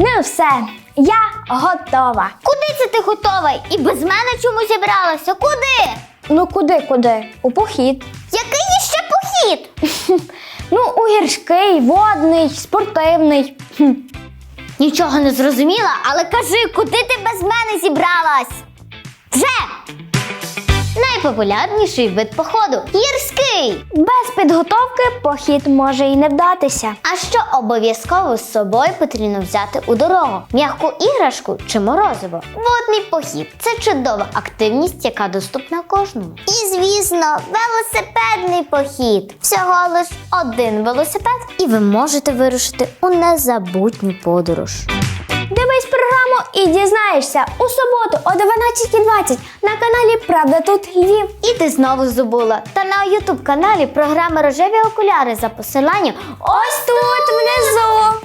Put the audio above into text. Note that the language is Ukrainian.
все, я готова. Куди це ти готова? І без мене чому зібралася? Куди? Ну куди, куди? У похід. Який іще похід? Ну, у гірський, водний, спортивний. Хм. Нічого не зрозуміла, але кажи, куди ти без мене зібралась? Вже! Найпопулярніший вид походу гірський. Без підготовки похід може і не вдатися. А що обов'язково з собою потрібно взяти у дорогу? М'яку іграшку чи морозиво? Водний похід це чудова активність, яка доступна кожному. І звісно, велосипедний похід. Всього лиш один велосипед, і ви можете вирушити у незабутню подорож. І дізнаєшся у суботу о 12.20 на каналі Правда тут Львів. І ти знову забула. Та на ютуб каналі програма Рожеві окуляри за посиланням ось тут.